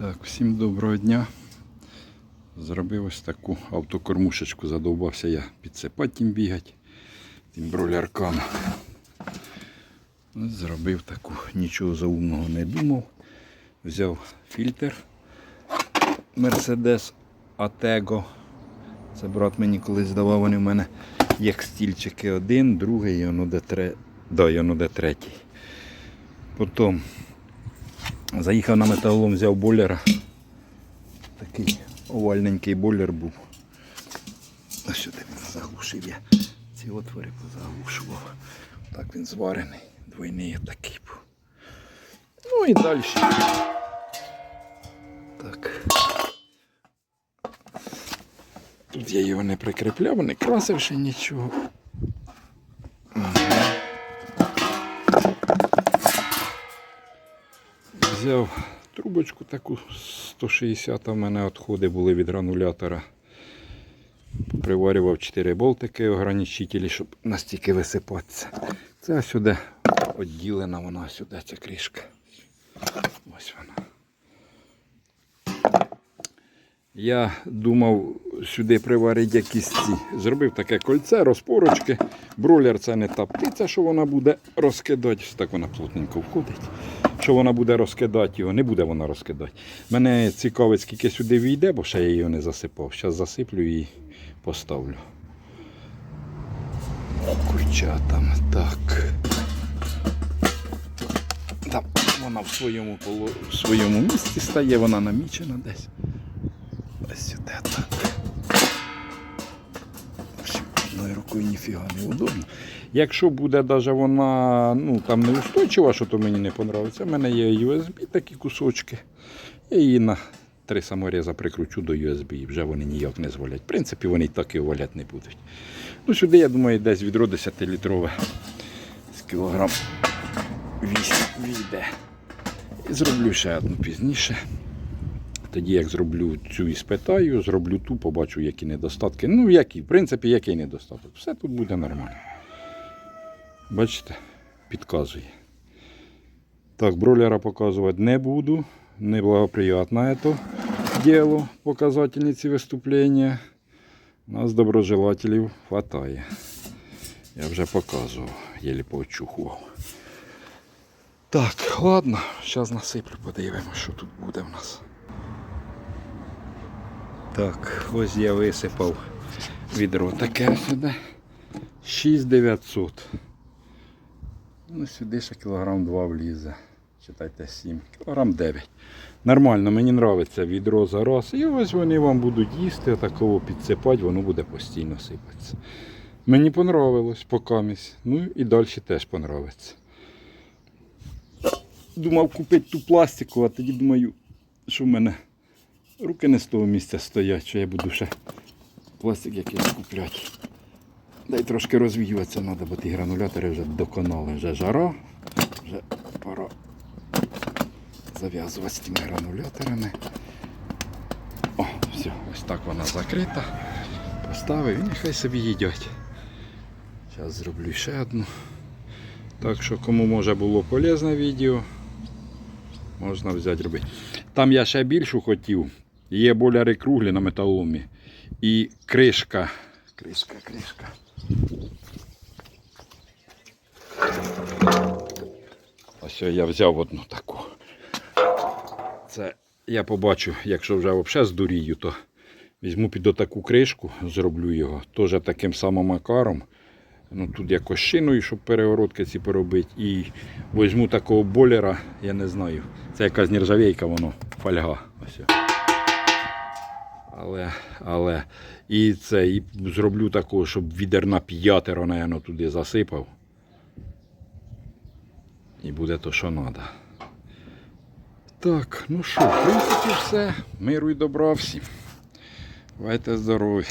Так, всім доброго дня. Зробив ось таку автокормушечку, задовбався я підсипати тим бігати, тим броляркам. Зробив таку, нічого заумного не думав. Взяв фільтр Mercedes Atego. Це брат мені колись давав, вони в мене як стільчики один, другий, і воно де третій. Потім Заїхав на металолом, взяв бойлера. Такий овальненький бойлер був. Ось сюди він заглушив я. Ці отвори позаглушував. Так він зварений. Двойний такий був. Ну і далі. Так. Тут я його не прикріпляв, не красив ще нічого. Трубочку таку 160 у мене відходи були від гранулятора. Приварював 4 болтики ограничителі, щоб настільки висипатися. Це сюди відділена вона сюди, ця кришка. Ось вона. Я думав сюди приварити якісь ці. Зробив таке кольце, розпорочки. Бролер це не та птиця, що вона буде розкидати. Так вона плотненько входить. Що вона буде розкидати його, не буде вона розкидати. Мене цікавить, скільки сюди війде, бо ще я її не засипав. Зараз засиплю і поставлю. Курча там так. Там вона в своєму, в своєму місці стає, вона намічена десь. Ось сюди так. Одною рукою ніфіга не удобно. Якщо буде даже вона ну, там неустойчива, що то мені не подобається, в мене є USB такі кусочки. Я її на три саморіза прикручу до USB і вже вони ніяк не звалять. В принципі, вони і так і валять не будуть. Ну, сюди, я думаю, десь відро 10-літрове з кілограм 8 війде. І зроблю ще одну пізніше. Тоді як зроблю цю і спитаю, зроблю ту, побачу, які недостатки. Ну, які, в принципі, який недостаток. Все тут буде нормально. Бачите, підказує. Так, бройлера показувати не буду. Неблагоприятно це діло, показательниці виступлення. У Нас доброжелателів хватає. Я вже показував, єлі почухував. Так, ладно, зараз насиплю, подивимося, що тут буде в нас. Так, ось я висипав відро таке сюди. 6900. Ну, сюди ще кілограм 2 влізе. Читайте 7. Кілограм 9. Нормально, мені подобається відро за раз. І ось вони вам будуть їсти, такого підсипати, воно буде постійно сипатися. Мені понравилось покамість. Ну і далі теж понравиться. Думав купити ту пластику, а тоді думаю, що в мене руки не з того місця стоять, що я буду ще пластик якийсь купляти. Дай трошки розвіюватися треба, бо ті гранулятори вже доконали. Вже жара, вже пора зав'язувати з тими грануляторами. О, все, ось так вона закрита. Поставив і нехай собі їдять. Зараз зроблю ще одну. Так що кому може було полезне відео, можна взяти робити. Там я ще більшу хотів. Є боляри круглі на металоломі. І кришка. Кришка, кришка. Ось я взяв одну таку. Це я побачу, якщо вже взагалі здурію, то візьму під отаку кришку, зроблю його. Теж таким самим макаром. Ну, тут якось шиною, щоб перегородки ці поробити. І візьму такого болера, я не знаю. Це якась нержавейка, воно, фольга. Ось. Але, але, і це, і зроблю такого, щоб відер на п'ятеро, наверное, туди засипав. І буде то, що треба. Так, ну що, в принципі, все. Миру і добра всім. Бувайте здорові.